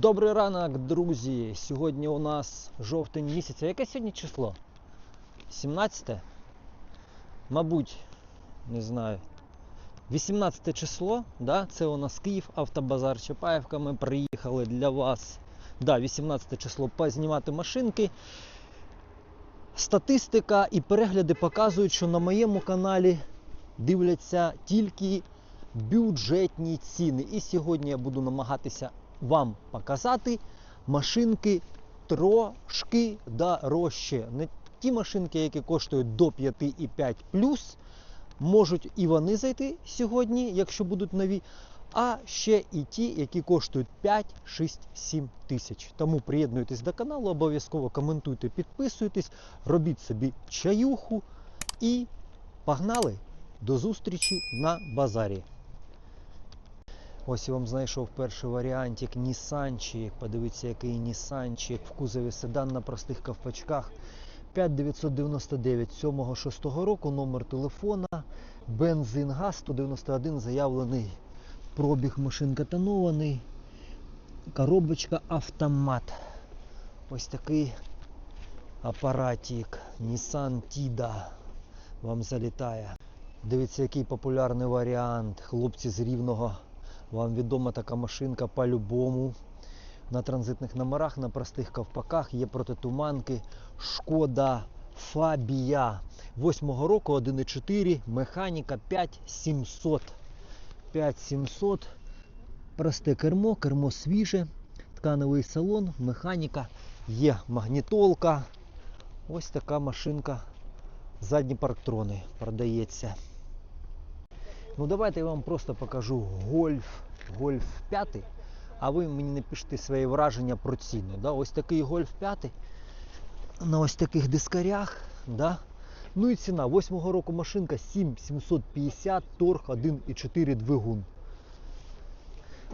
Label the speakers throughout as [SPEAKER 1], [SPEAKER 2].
[SPEAKER 1] Добрий ранок, друзі! Сьогодні у нас жовтень місяця. Яке сьогодні число? 17? Мабуть, не знаю. 18 число, да? це у нас Київ, автобазар Чапаєвка. Ми приїхали для вас. Да, 18 число познімати машинки. Статистика і перегляди показують, що на моєму каналі дивляться тільки бюджетні ціни. І сьогодні я буду намагатися вам показати машинки трошки дорожче. Не ті машинки, які коштують до 5,5 плюс, можуть і вони зайти сьогодні, якщо будуть нові. А ще і ті, які коштують 5, 6, 7 тисяч. Тому приєднуйтесь до каналу, обов'язково коментуйте, підписуйтесь, робіть собі чаюху і погнали до зустрічі на базарі. Ось я вам знайшов перший варіантик Нісанчик. Подивіться, який Нісанчик в кузові седан на простих ковпачках. 5999 7-6 року, номер телефона, бензин газ 191 заявлений. Пробіг машинка тонований. Коробочка автомат. Ось такий апаратик Nissan Tida вам залітає. Дивіться, який популярний варіант. Хлопці з рівного. Вам відома така машинка по-любому. На транзитних номерах, на простих ковпаках є протитуманки. Шкода Фабія. 8 року 1,4, механіка 5700. 5700. Просте кермо, кермо свіже, тканевий салон, механіка, є магнітолка. Ось така машинка. Задні парктрони продається. Ну давайте я вам просто покажу гольф, гольф 5, а ви мені напишіть свої враження про ціну. Да? Ось такий гольф 5 на ось таких дискарях. Да? Ну і ціна. 8 року машинка 7750, торг 1,4 двигун.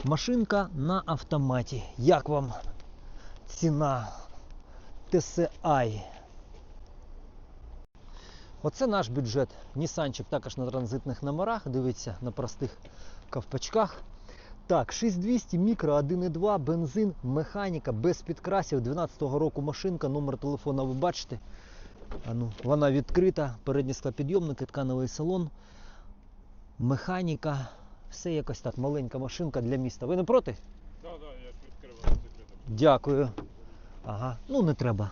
[SPEAKER 1] Машинка на автоматі. Як вам ціна TSI? Оце наш бюджет. Нісанчик також на транзитних номерах. Дивіться, на простих ковпачках. Так, 6200 мікро 1,2, бензин, механіка без підкрасів. 12-го року машинка, номер телефона ви бачите. А ну, вона відкрита, передні склопідйомники, тканевий салон, механіка. Все якось так, маленька машинка для міста. Ви не проти?
[SPEAKER 2] Так, так, я ж відкрив вона закрита.
[SPEAKER 1] Дякую. Ага, ну не треба.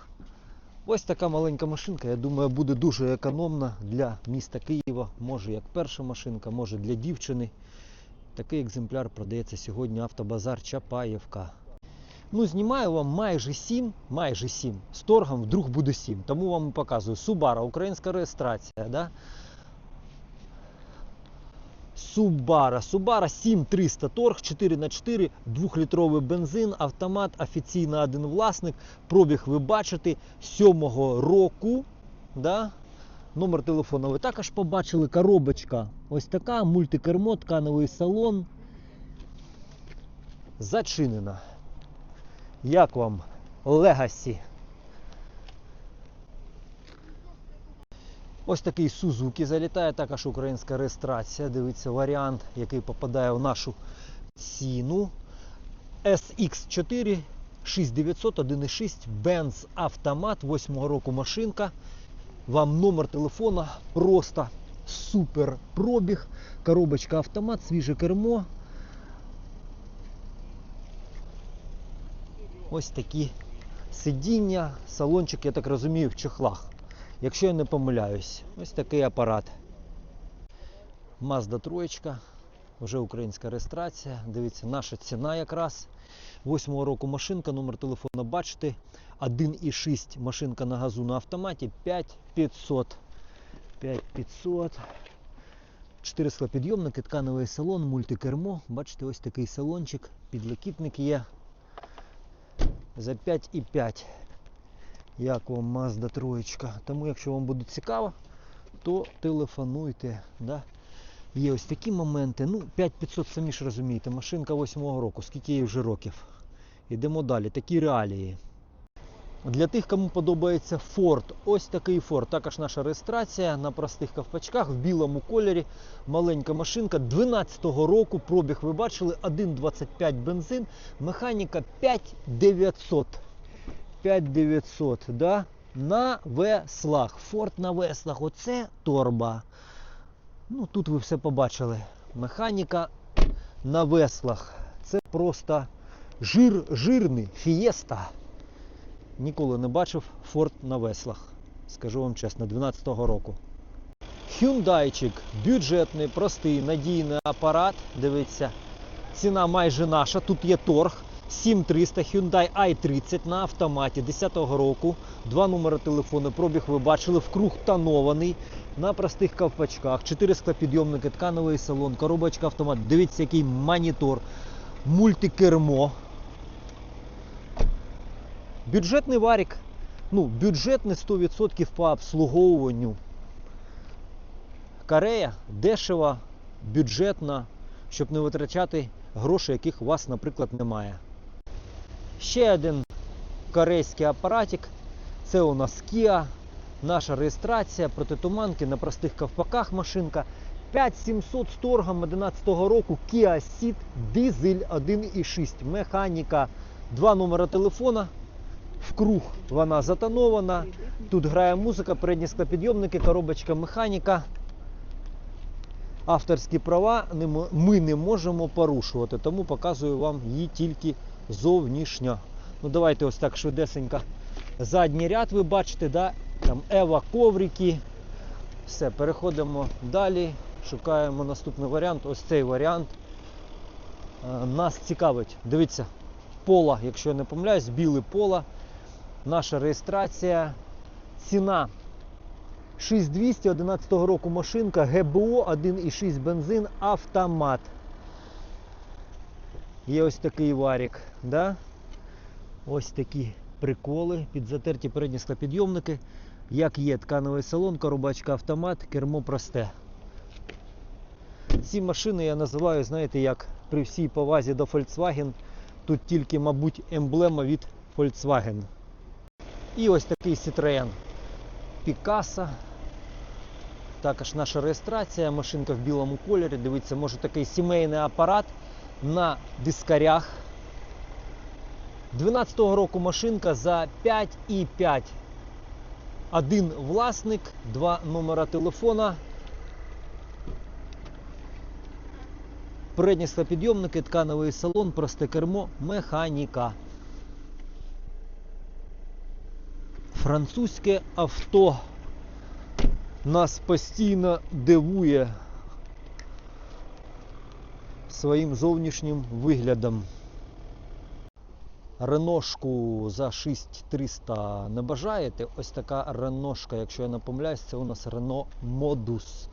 [SPEAKER 1] Ось така маленька машинка, я думаю, буде дуже економна для міста Києва. Може як перша машинка, може для дівчини. Такий екземпляр продається сьогодні автобазар Чапаєвка. Ну, знімаю вам майже 7, майже 7. З торгом вдруг буде 7. Тому вам показую. Субара, українська реєстрація. Да? Субара. Субара 7300 торг, 4 на 4 2-літровий бензин, автомат, офіційно один власник. Пробіг ви бачите 7-го року. Да? Номер телефону ви також побачили. Коробочка ось така, мультикермо, тканевий салон. Зачинена. Як вам Legacy? Ось такий Suzuki залітає, також українська реєстрація. Дивіться варіант, який попадає в нашу ціну. SX4 6900 1.6 Benz автомат 8 року машинка. Вам номер телефона просто супер пробіг. Коробочка автомат, свіже кермо. Ось такі сидіння, салончик, я так розумію, в чехлах. Якщо я не помиляюсь, ось такий апарат. Mazda 3, вже українська реєстрація. Дивіться, наша ціна якраз. 8 року машинка, номер телефона бачите. 1,6 машинка на газу на автоматі 5500. 5500. 4 склопідйомники, тканевий салон, мультикермо. Бачите, ось такий салончик, підлокітник є. За 5,5 як вам Mazda 3. Тому якщо вам буде цікаво, то телефонуйте. Да? Є ось такі моменти. Ну, 5500 самі ж розумієте, машинка 8 року, скільки їй вже років. Йдемо далі, такі реалії. Для тих, кому подобається Ford, ось такий Ford. Також наша реєстрація на простих ковпачках в білому кольорі. Маленька машинка 12-го року. Пробіг ви бачили 1,25 бензин. Механіка 5900. 5900, да? На веслах. Ford на веслах. Оце торба. Ну, тут ви все побачили. Механіка на веслах. Це просто жир, жирний фієста. Ніколи не бачив Ford на веслах. Скажу вам чесно, 12-го року. Hyundaiчик бюджетний, простий, надійний апарат. Дивіться, ціна майже наша. Тут є торг. 7300 Hyundai i30 на автоматі 10-го року. Два номери телефону. Пробіг ви бачили. Вкруг тонований. На простих ковпачках. 4 склопідйомники, ткановий салон, коробочка автомат. Дивіться, який монітор, мультикермо. Бюджетний варік. Ну, бюджетний 100% по обслуговуванню. Корея дешева, бюджетна, щоб не витрачати гроші, яких у вас, наприклад, немає. Ще один корейський апаратик. Це у нас Kia. Наша реєстрація протитуманки на простих ковпаках машинка. 5700 з торгом 11 року Kia Ceed дизель 1.6 механіка. Два номера телефона. Вкруг вона затонована. Тут грає музика, передні склопідйомники, коробочка механіка. Авторські права ми не можемо порушувати, тому показую вам її тільки зовнішньо. Ну давайте ось так швидесенько. Задній ряд ви бачите, да? там Ева коврики. Все, переходимо далі. Шукаємо наступний варіант. Ось цей варіант. Е, Нас цікавить. Дивіться, пола, якщо я не помиляюсь, біле пола. Наша реєстрація. Ціна 6200 11 року машинка ГБО 1,6 бензин автомат. Є ось такий варік. Да? Ось такі приколи, підзатерті передні склопідйомники. Як є ткановий салон, коробочка автомат, кермо просте. Ці машини я називаю, знаєте, як при всій повазі до Volkswagen. Тут тільки, мабуть, емблема від Volkswagen. І ось такий Citroën Picasso. Також наша реєстрація, машинка в білому кольорі. Дивіться, може такий сімейний апарат на дискарях. 12-го року машинка за 5,5. Один власник, два номера телефона. Передні склопідйомники, ткановий салон, просте кермо, механіка. Французьке авто нас постійно дивує своїм зовнішнім виглядом. Реношку за 6300 не бажаєте? Ось така реношка, якщо я не помиляюсь, це у нас Рено Модус.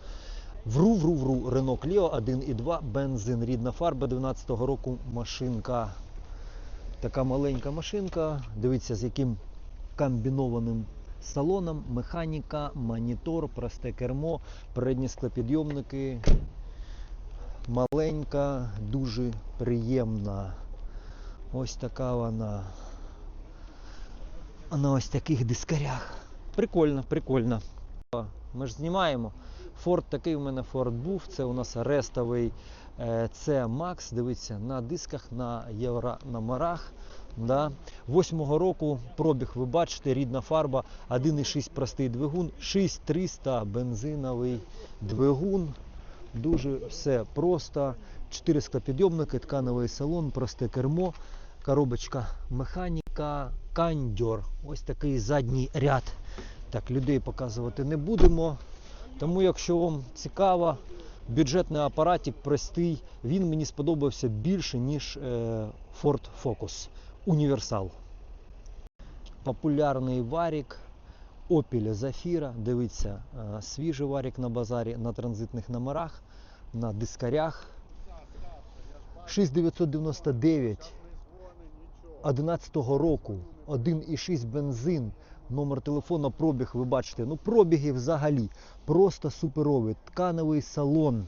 [SPEAKER 1] Вру, вру, вру, Рено Кліо 1,2 бензин, рідна фарба 12-го року машинка. Така маленька машинка. Дивіться, з яким комбінованим салоном, механіка, монітор, просте кермо, передні склопідйомники. Маленька, дуже приємна. Ось така вона. На ось таких дискарях. Прикольно, прикольно. Ми ж знімаємо. Форд такий у мене Форд був. Це у нас рестовий е, це Макс. Дивіться, на дисках, на єврономерах. Да. Восьмого року пробіг, ви бачите, рідна фарба, 1,6 простий двигун, 6300 бензиновий двигун. Дуже все просто. 4 склопідйомники, ткановий салон, просте кермо, коробочка механіка, кандьор. Ось такий задній ряд. Так, людей показувати не будемо. Тому, якщо вам цікаво, бюджетний апаратик простий, він мені сподобався більше, ніж е, Ford Focus Універсал. Популярний варік Zafira. Дивіться, е, свіжий варік на базарі на транзитних номерах, на дискарях. 6999 11 року 1,6 бензин. Номер телефона, пробіг, ви бачите. Ну, пробіги взагалі просто суперові. Ткановий салон.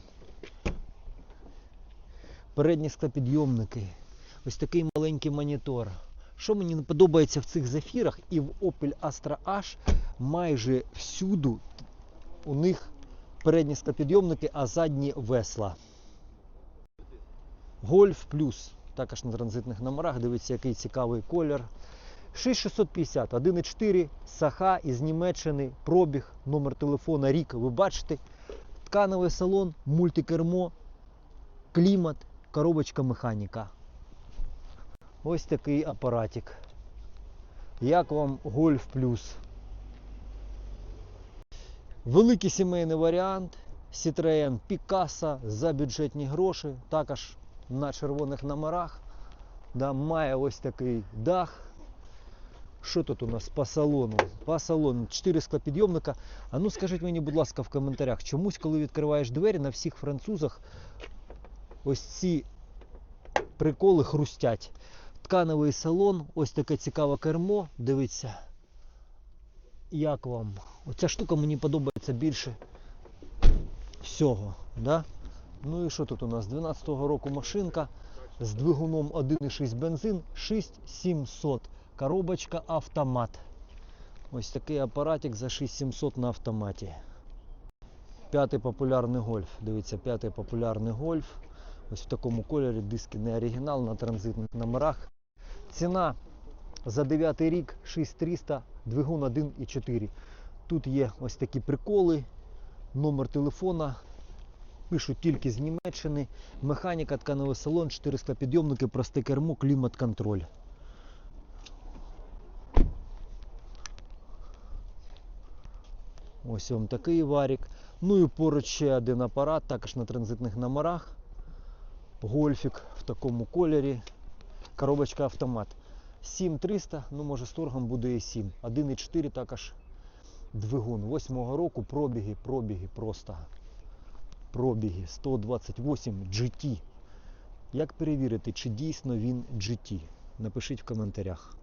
[SPEAKER 1] Передні склопідйомники. Ось такий маленький монітор. Що мені не подобається в цих зефірах і в Opel Astra H майже всюду у них передні склопідйомники, а задні весла. Гольф плюс, також на транзитних номерах. Дивіться, який цікавий колір. 6650, 1.4, Саха із Німеччини, пробіг, номер телефона, рік. Ви бачите, ткановий салон, мультикермо, клімат, коробочка механіка. Ось такий апаратик. Як вам Гольф Плюс? Великий сімейний варіант. Citroen Picasso за бюджетні гроші, також на червоних номерах. Да, має ось такий дах. Що тут у нас по салону? По салону 4 склопідйомника. А ну скажіть мені, будь ласка, в коментарях, чомусь, коли відкриваєш двері, на всіх французах ось ці приколи хрустять. Ткановий салон, ось таке цікаве кермо. Дивіться. Як вам? Оця штука мені подобається більше всього. Да? Ну і що тут у нас? 12-го року машинка з двигуном 1,6 бензин 6700. Коробочка автомат. Ось такий апаратик за 6700 на автоматі. П'ятий популярний гольф. Дивіться, п'ятий популярний гольф. Ось в такому кольорі диски не оригінал на транзитних номерах. Ціна за 9 рік 6300, двигун 1,4. Тут є ось такі приколи, номер телефона. Пишуть тільки з Німеччини. Механіка, ткановий салон, 400 підйомники, просте кермо, клімат-контроль. Ось вам такий варік. Ну і поруч ще один апарат, також на транзитних номерах. Гольфік в такому кольорі. Коробочка автомат. 7300, ну може з торгом буде і 7. 1,4 також двигун. 8 року пробіги, пробіги просто. Пробіги 128 GT. Як перевірити, чи дійсно він GT? Напишіть в коментарях.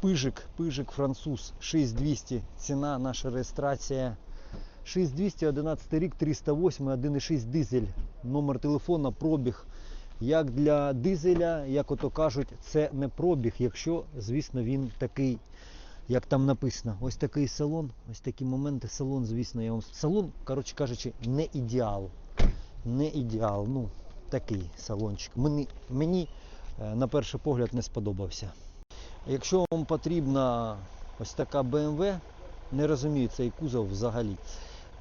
[SPEAKER 1] Пижик, пижик француз 6200. Ціна, наша реєстрація. 6200, 11 рік, 308, 1,6 дизель. Номер телефона, пробіг. Як для дизеля, як ото кажуть, це не пробіг, якщо, звісно, він такий, як там написано. Ось такий салон, ось такі моменти. Салон, звісно, я вам. Салон, коротше кажучи, не ідеал. Не ідеал. Ну, такий салончик. Мені, мені е, на перший погляд не сподобався. Якщо вам потрібна ось така BMW, не розумію цей кузов взагалі.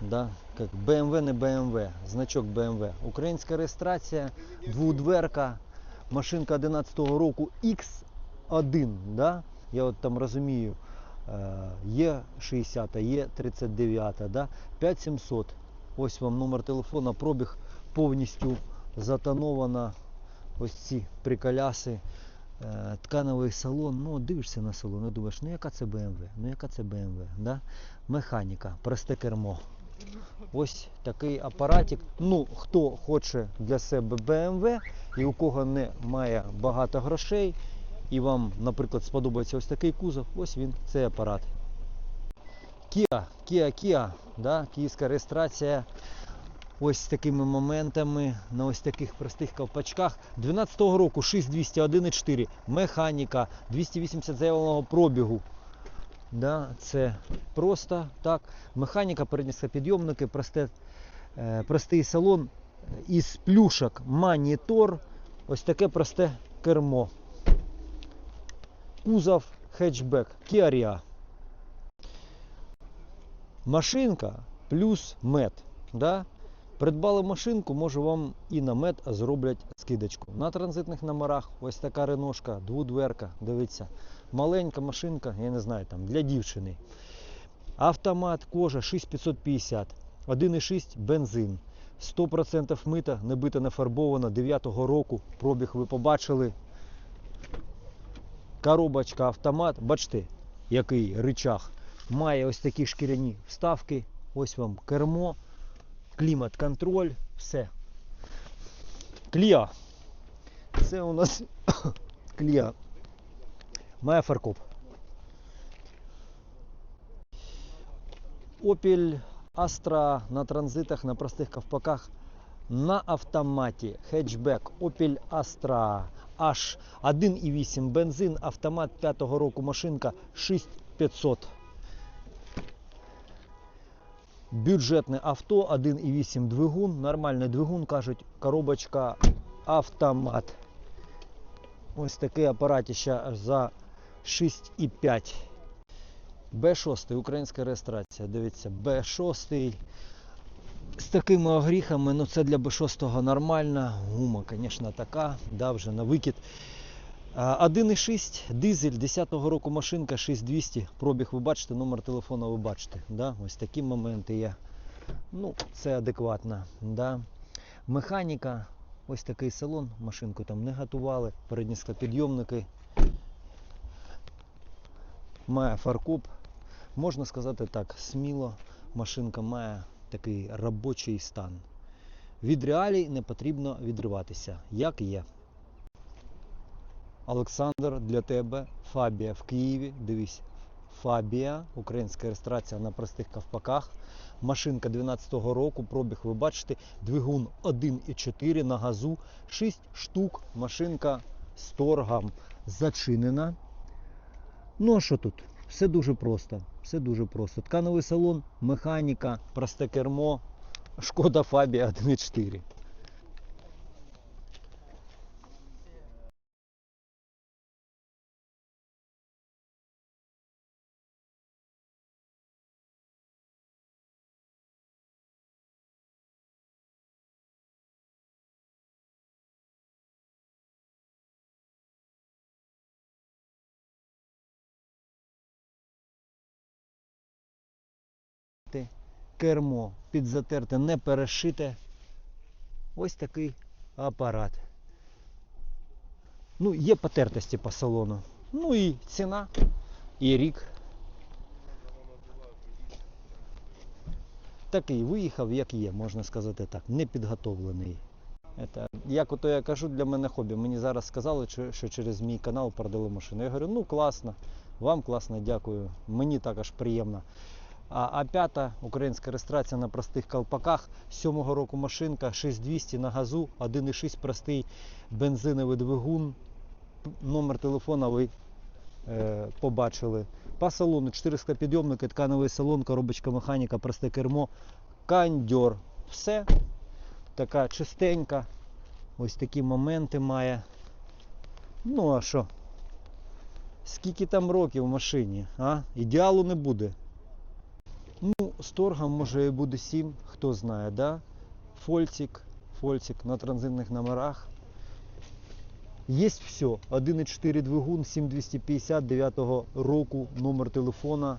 [SPEAKER 1] Да? Як BMW не BMW, значок BMW. Українська реєстрація, двудверка, машинка 11-го року X1. Да? Я от там розумію, е, є 60, є 39, да? 5700. Ось вам номер телефона, пробіг повністю затонована. Ось ці приколяси. Е, ткановий салон, ну дивишся на салон і думаєш, ну яка це BMW, ну яка це BMW, да? механіка, просте кермо. Ось такий апаратик. Ну, хто хоче для себе BMW і у кого не має багато грошей, і вам, наприклад, сподобається ось такий кузов, ось він, цей апарат. Kia, Kia, да? київська реєстрація. Ось такими моментами на ось таких простих ковпачках. 12-го року 6200 1.4 механіка, 280 заявленого пробігу. Да, це просто так. Механіка, передні підйомники, просте, е, простий салон із плюшок, монітор, ось таке просте кермо. Кузов хетчбек, Rio. Машинка плюс мед. Да? Придбали машинку, може вам і на мед зроблять скидочку. На транзитних номерах ось така реношка, двудверка, дивіться. Маленька машинка, я не знаю, там для дівчини. Автомат, кожа 6550, 1,6 бензин. 100% мита, не бита, не 9-го року. Пробіг ви побачили. Коробочка, автомат, бачите, який рычаг. Має ось такі шкіряні вставки. Ось вам кермо клімат-контроль, все. Кліа. Це у нас кліа. Має фаркоп. Opel Astra на транзитах, на простих ковпаках на автоматі. Хетчбек Opel Astra H 1,8 бензин, автомат 5-го року машинка 6500. Бюджетне авто, 1,8 двигун, нормальний двигун, кажуть, коробочка автомат. Ось таке апаратище аж за 6,5. Б6, українська реєстрація. Дивіться, Б6 з такими огріхами, ну це для Б6 нормально. Гума, звісно, така, да, вже на викид. А, 1,6 дизель 10-го року машинка 6200. Пробіг ви бачите, номер телефону ви бачите. Да? Ось такі моменти є. Ну, це адекватно. Да? Механіка, ось такий салон, машинку там не готували, передні склопідйомники. Має фаркоп. Можна сказати так, сміло, машинка має такий робочий стан. Від реалій не потрібно відриватися, як є. Олександр, для тебе Фабія в Києві. Дивись, Фабія, українська реєстрація на простих ковпаках. Машинка 12-го року, пробіг ви бачите, двигун 1,4 на газу, 6 штук. Машинка з торгом зачинена. Ну а що тут? Все дуже просто. Все дуже просто. Ткановий салон, механіка, просте кермо, шкода Фабія 1.4. кермо підзатерте, не перешите. Ось такий апарат. Ну, є потертості по салону. Ну і ціна, і рік. Такий виїхав, як є, можна сказати так, не підготовлений. Это, як ото я кажу, для мене хобі. Мені зараз сказали, що через мій канал продали машину. Я говорю, ну класно, вам класно, дякую. Мені також приємно. А, а п'ята українська реєстрація на простих колпаках. Сьомого року машинка 6200 на газу, 1,6 простий бензиновий двигун. Номер телефона ви е, побачили. По салону 4 склопідйомники, ткановий салон, коробочка механіка, просте кермо, кандьор. Все така чистенька. Ось такі моменти має. Ну а що? Скільки там років в машині? А? Ідеалу не буде. Ну, з торгом може буде 7, хто знає, да? Фольцик, фольцик на транзитних номерах. Є все. 1,4 двигун, 7250 9 року, номер телефона.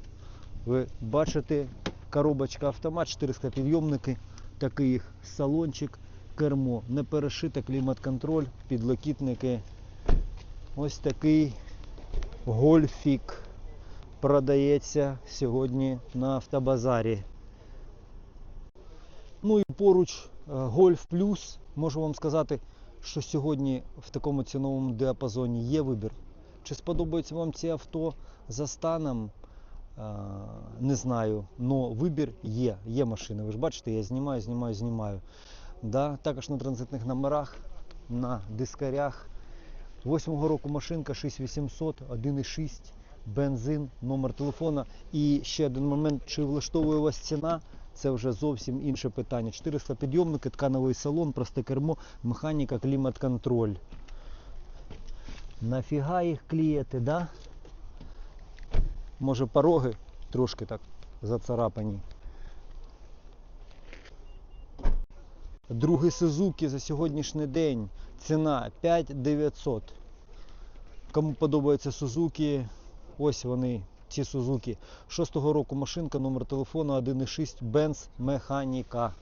[SPEAKER 1] Ви бачите, коробочка автомат, 400 підйомники, такий їх салончик, кермо, не перешите, клімат-контроль, підлокітники. Ось такий гольфік продається сьогодні на автобазарі. Ну і поруч е, Golf Plus. Можу вам сказати, що сьогодні в такому ціновому діапазоні є вибір. Чи сподобаються вам ці авто за станом? е, Не знаю. але вибір є. Є машини. Ви ж бачите, я знімаю, знімаю, знімаю. Да? Також на транзитних номерах, на дискарях. 8 року машинка 6800, 1,6 бензин, номер телефона. І ще один момент, чи влаштовує вас ціна, це вже зовсім інше питання. 400 підйомники, ткановий салон, просте кермо, механіка, клімат-контроль. Нафіга їх клієте, да? Може пороги трошки так зацарапані. Другий Сузуки за сьогоднішній день. Ціна 5900. Кому подобається Сузуки, ось вони, ці Сузуки. 6-го року машинка, номер телефону 1.6 Benz Механіка.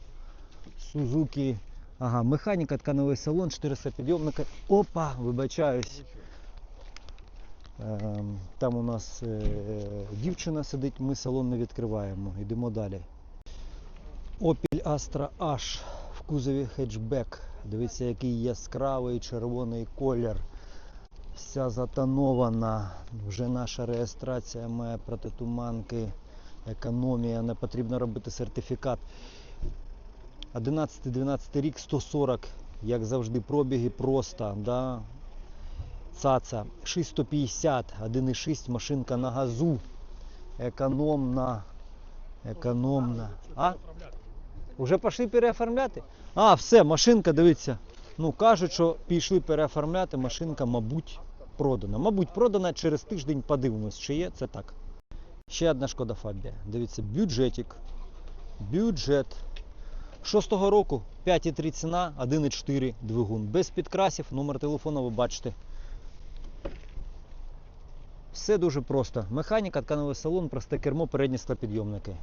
[SPEAKER 1] Сузуки. Ага, механіка, ткановий салон, 400 підйомника. Опа, вибачаюсь. Ем, Там у нас е, дівчина сидить, ми салон не відкриваємо. Йдемо далі. Opel Astra H в кузові хетчбек. Дивіться, який яскравий червоний колір. Вся затонована. Вже наша реєстрація має протитуманки, економія, не потрібно робити сертифікат. 11-12 рік 140, як завжди, пробіги просто. Да? цаца. 6150, 1,6 машинка на газу. Економна. Економна. А? Уже пішли переоформляти? А, все, машинка, дивіться. Ну, кажуть, що пішли переоформляти, машинка, мабуть, продана. Мабуть, продана через тиждень подивимось, чи є це так. Ще одна шкода Фабія. Дивіться, бюджетик. Бюджет. Шостого року 5,3 ціна, 1,4 двигун. Без підкрасів, номер телефону ви бачите. Все дуже просто. Механіка, ткановий салон, просте кермо, передні склопідйомники.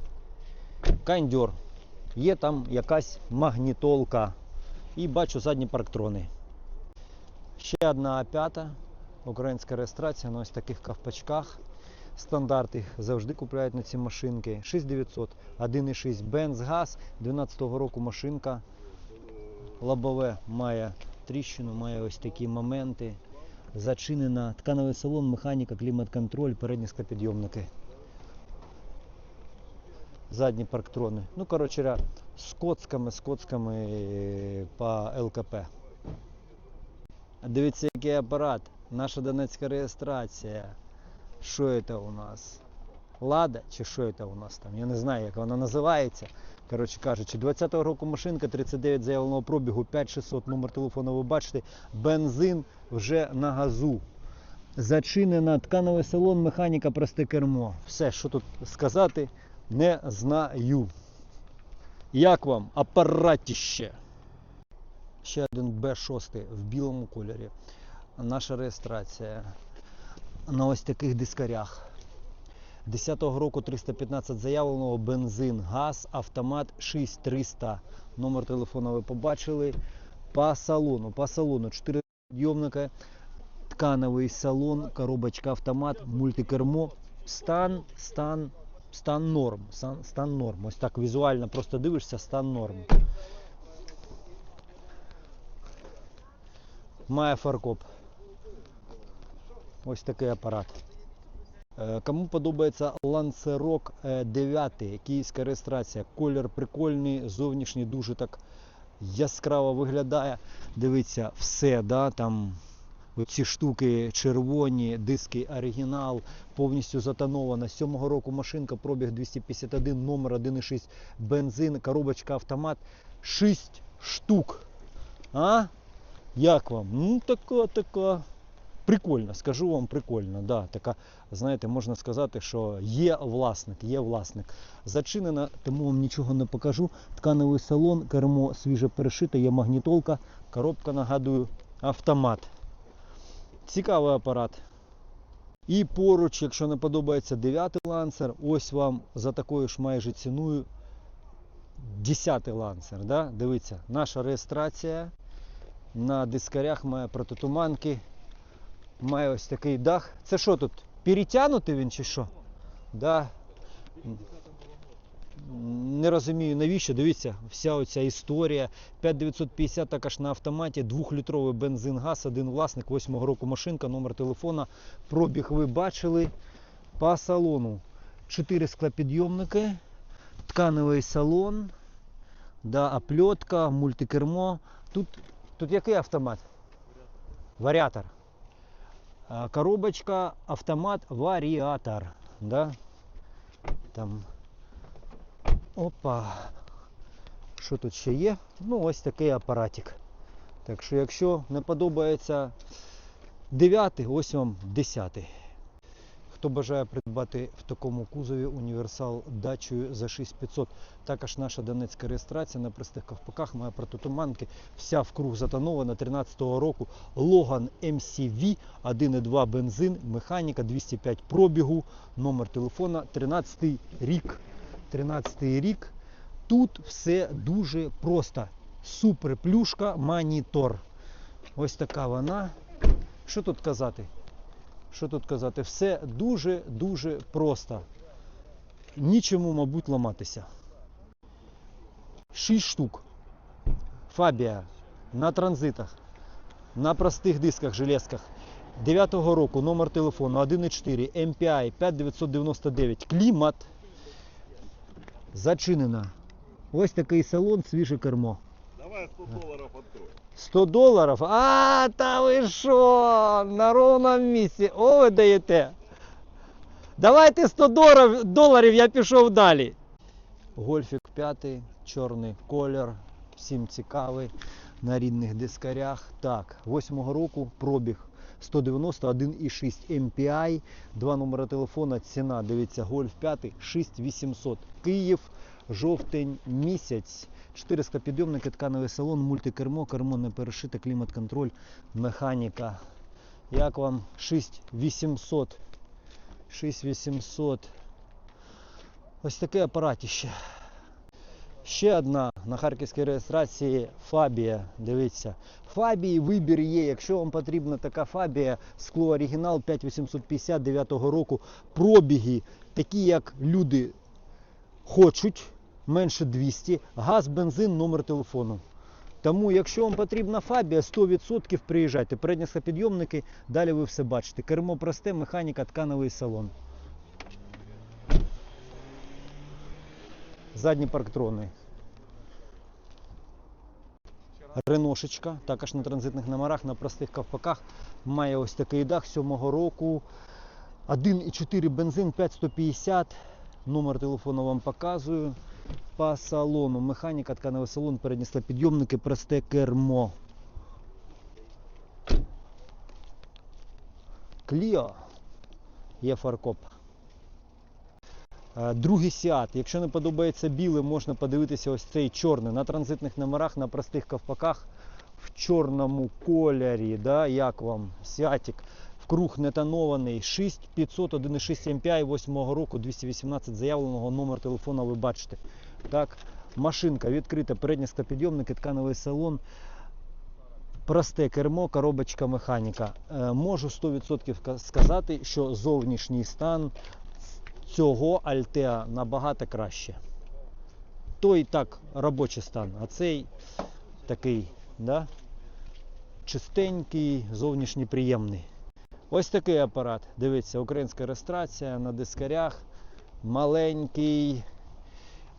[SPEAKER 1] Кандьор. Є там якась магнітолка. І бачу задні парктрони. Ще одна А5, українська реєстрація на ось таких ковпачках. Стандарт їх завжди купляють на ці машинки. 6900, 1,6 бенз, газ, 12-го року машинка. Лобове має тріщину, має ось такі моменти. Зачинена ткановий салон, механіка, клімат-контроль, передні склопідйомники. Задні парктрони. Ну, коротше, з коцками, з коцками е, по ЛКП. Дивіться, який апарат. Наша донецька реєстрація. Що це у нас? Лада чи що це у нас там? Я не знаю, як вона називається. Коротше кажучи, 20-го року машинка, 39 заявленого пробігу, 5600, номер телефону ви бачите. Бензин вже на газу. Зачинена ткановий салон, механіка, просте кермо. Все, що тут сказати, не знаю. Як вам апаратіще? Ще один Б6 в білому кольорі. Наша реєстрація на ось таких дискарях. 10-го року 315 заявленого бензин, газ, автомат 6300. Номер телефону ви побачили. По салону, по салону 4 підйомника, ткановий салон, коробочка автомат, мультикермо. Стан, стан, стан норм. Стан, норм. Ось так візуально просто дивишся, стан норм. Має фаркоп. Ось такий апарат. Е, Кому подобається Lancerok 9, київська реєстрація. Колір прикольний, зовнішній дуже так яскраво виглядає. Дивіться, все, да, там ці штуки червоні, диски оригінал, повністю затонована. З 7 року машинка, пробіг 251, номер 1,6, бензин, коробочка автомат. 6 штук. А? Як вам? Ну, така, така. Прикольно, скажу вам прикольно. Да, така, знаєте, можна сказати, що є власник, є власник. Зачинена, тому вам нічого не покажу. Тканевий салон, кермо свіже перешите, є магнітолка, коробка, нагадую, автомат. Цікавий апарат. І поруч, якщо не подобається 9 лансер, ось вам за такою ж майже ціною 10 лансер. Да? Дивіться, наша реєстрація на дискарях має протитуманки, має ось такий дах. Це що тут? Перетягнутий він чи що? Да. Не розумію навіщо. Дивіться, вся оця історія. 5950 також на автоматі, 2-літровий бензин газ, один власник, 8 року машинка, номер телефона. Пробіг ви бачили. По салону 4 склопідйомники, тканевий салон, да, оплетка, мультикермо. Тут, тут який автомат? Варіатор. Коробочка, автомат, варіатор. Да? Там. Опа. Що тут ще є? Ну, ось такий апаратик. Так що, якщо не подобається 9, ось вам 10. Хто бажає придбати в такому кузові універсал дачею за 6500. Також наша донецька реєстрація на простих ковпаках має протитуманки. Вся вкруг затонована 13-го року. Logan MCV 1.2 бензин, механіка 205 пробігу, номер телефона 13 рік. 13 рік. Тут все дуже просто. Супер плюшка, монітор. Ось така вона. Що тут казати? Що тут казати? Все дуже-дуже просто. Нічому, мабуть, ламатися. 6 штук. Фабія на транзитах, на простих дисках, железках. 9-го року номер телефону 1.4 MPI 5999. Клімат. Зачинена. Ось такий салон, свіже кермо.
[SPEAKER 3] Давай 100 долларов открой.
[SPEAKER 1] 100 доларів? А, та ви що? На ровному місці. О, ви даєте. Давайте 100 доларів, доларів я пішов далі. Гольфік 5, чорний колір, всім цікавий, на рідних дискарях. Так, 8 року пробіг 191,6 MPI, два номери телефона, ціна, дивіться, Гольф 5, 6800. Київ, жовтень місяць. 400 підйомники, тканевий салон, мультикермо, кермо не перешите, клімат-контроль, механіка. Як вам 6800? 6800. Ось таке апаратіще. Ще одна на харківській реєстрації Фабія. Дивіться. Фабії вибір є. Якщо вам потрібна така фабія, скло оригінал 5859 року, пробіги, такі як люди хочуть, менше 200, газ, бензин, номер телефону. Тому, якщо вам потрібна фабія, 100% приїжджайте. Передні підйомники, далі ви все бачите. Кермо просте, механіка, ткановий салон. Задні парктрони. Реношечка, також на транзитних номерах, на простих ковпаках. Має ось такий дах 7-го року. 1,4 бензин 5150. Номер телефону вам показую. По салону. Механіка, тканевий салон, передні підйомники, просте кермо. Кліо. Є фаркоп. Е, Другий сіат. Якщо не подобається білий, можна подивитися ось цей чорний. На транзитних номерах, на простих ковпаках в чорному кольорі. Да? Як вам? Сіатік. Круг не тонований. 6500, 1,6 MPI 8 року, 218 заявленого, номер телефона ви бачите. Так, машинка відкрита, передні склопідйомники, тканевий салон. Просте кермо, коробочка механіка. Е, Можу 100% сказати, що зовнішній стан цього Альтеа набагато краще. Той так робочий стан, а цей такий, да? чистенький, зовнішній приємний. Ось такий апарат. Дивіться, українська реєстрація на дискарях. Маленький.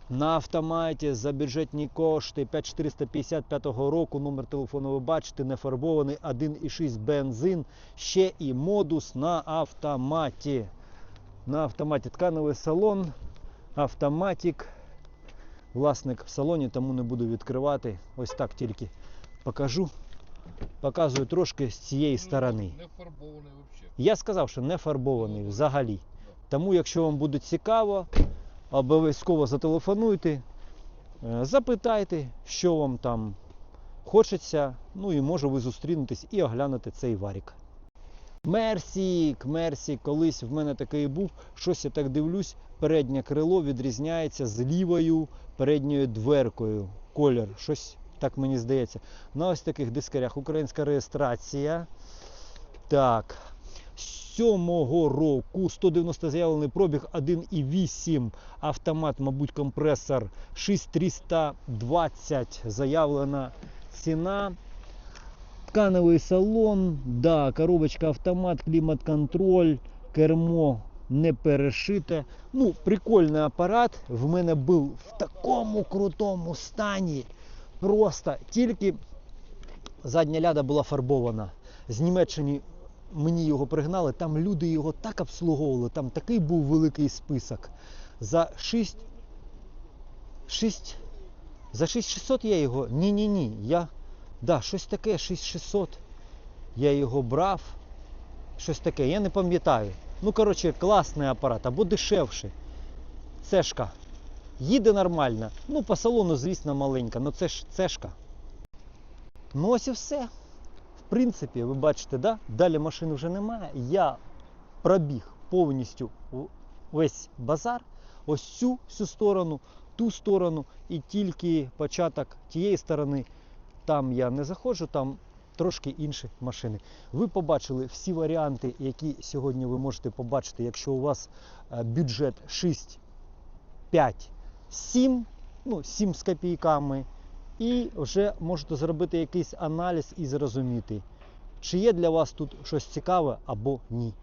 [SPEAKER 1] На автоматі за бюджетні кошти 5455 року. Номер телефону ви бачите, не фарбований 1,6 бензин. Ще і модус на автоматі. На автоматі тканевий салон, автоматик. Власник в салоні, тому не буду відкривати. Ось так тільки покажу. Показую трошки з цієї сторони.
[SPEAKER 2] Не фарбований взагалі.
[SPEAKER 1] Я сказав, що не фарбований взагалі. Тому, якщо вам буде цікаво, обов'язково зателефонуйте, е, запитайте, що вам там хочеться. Ну і може ви зустрінетесь і оглянете цей варік. Мерсік, Мерсік, колись в мене такий був, щось я так дивлюсь, переднє крило відрізняється з лівою передньою дверкою. Колір, щось так мені здається. На ось таких дискарях українська реєстрація. Так. З 7-го року 190 заявлений пробіг 1,8 автомат, мабуть, компресор 6320 заявлена ціна. Ткановий салон, да, коробочка автомат, клімат-контроль, кермо не перешите. Ну, прикольний апарат. В мене був в такому крутому стані. Просто тільки задня ляда була фарбована. З Німеччини мені його пригнали, там люди його так обслуговували, там такий був великий список. За 6. 6. За 6600 я його. Ні-ні-ні. Я. Да, щось таке, 6600. Я його брав. Щось таке, я не пам'ятаю. Ну, коротше, класний апарат, або дешевший. Цешка. Їде нормально. Ну, по салону, звісно, маленька, але це ж цешка. Ну ось і все. В принципі, ви бачите, да? далі машин вже немає. Я пробіг повністю весь базар, ось цю всю сторону, ту сторону, і тільки початок тієї сторони. Там я не заходжу, там трошки інші машини. Ви побачили всі варіанти, які сьогодні ви можете побачити, якщо у вас е, бюджет 6, 5, 7, ну 7 з копійками, і вже можете зробити якийсь аналіз і зрозуміти, чи є для вас тут щось цікаве або ні.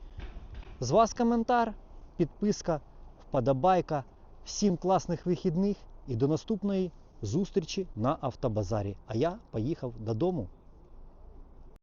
[SPEAKER 1] З вас коментар, підписка, вподобайка. Всім класних вихідних і до наступної зустрічі на автобазарі. А я поїхав додому.